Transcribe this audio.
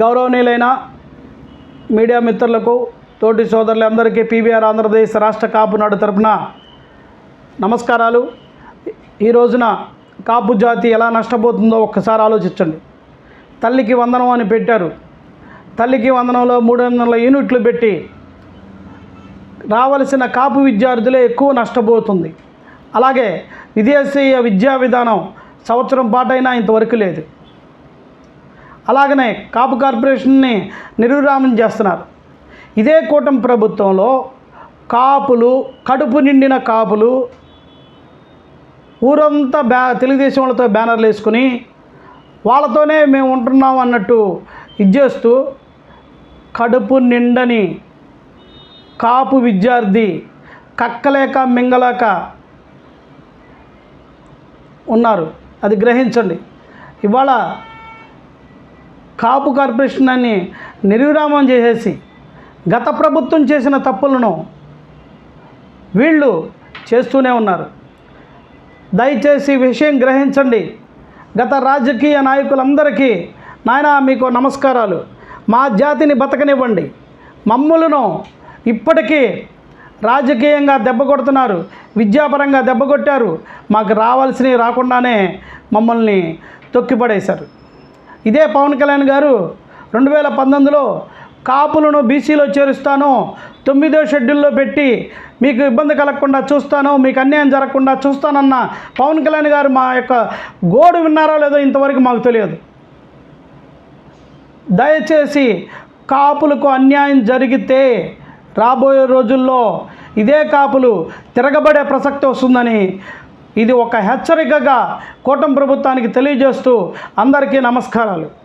గౌరవనీయులైన మీడియా మిత్రులకు తోటి సోదరులందరికీ పీవీఆర్ ఆంధ్రప్రదేశ్ రాష్ట్ర కాపు నాడు తరపున నమస్కారాలు. ఈ రోజున కాపు జాతి ఎలా నష్టపోతుందో ఒక్కసారి ఆలోచించండి. తల్లికి వందనం అని పెట్టారు. తల్లికి వందనంలో మూడు వందల యూనిట్లు పెట్టి రావలసిన కాపు విద్యార్థులే ఎక్కువ నష్టపోతుంది. అలాగే విదేశీయ విద్యా విధానం సంవత్సరం పాటైనా ఇంతవరకు లేదు. అలాగనే కాపు కార్పొరేషన్ని నిరురామం చేస్తున్నారు. ఇదే కూటమి ప్రభుత్వంలో కాపులు కడుపు నిండిన కాపులు ఊరంతా బ్యా తెలుగుదేశం వాళ్ళతో బ్యానర్లు వేసుకుని వాళ్ళతోనే మేము ఉంటున్నాం అన్నట్టు ఇచ్చేస్తూ కడుపు నిండని కాపు విద్యార్థి కక్కలేక మింగలేక ఉన్నారు. అది గ్రహించండి. ఇవాళ కాపు కార్పొరేషన్ అని నిర్విరామం చేసేసి గత ప్రభుత్వం చేసిన తప్పులను వీళ్ళు చేస్తూనే ఉన్నారు. దయచేసి విషయం గ్రహించండి. గత రాజకీయ నాయకులందరికీ నాయన మీకు నమస్కారాలు. మా జాతిని బతకనివ్వండి. మమ్ములను ఇప్పటికీ రాజకీయంగా దెబ్బ కొడుతున్నారు. విద్యాపరంగా దెబ్బ కొట్టారు. మాకు రావాల్సినవి రాకుండానే మమ్మల్ని తొక్కిపడేశారు. ఇదే పవన్ కళ్యాణ్ గారు రెండు వేల పంతొమ్మిదిలో కాపులను బీసీలో చేరుస్తాను తొమ్మిదో షెడ్యూల్లో పెట్టి మీకు ఇబ్బంది కలగకుండా చూస్తాను మీకు అన్యాయం జరగకుండా చూస్తానన్న పవన్ కళ్యాణ్ గారు మా యొక్క గోడు విన్నారో లేదో ఇంతవరకు మాకు తెలియదు. దయచేసి కాపులకు అన్యాయం జరిగితే రాబోయే రోజుల్లో ఇదే కాపులు తిరగబడే ప్రసక్తి వస్తుందని ఇది ఒక హెచ్చరికగా కూటమి ప్రభుత్వానికి తెలియజేస్తూ అందరికీ నమస్కారాలు.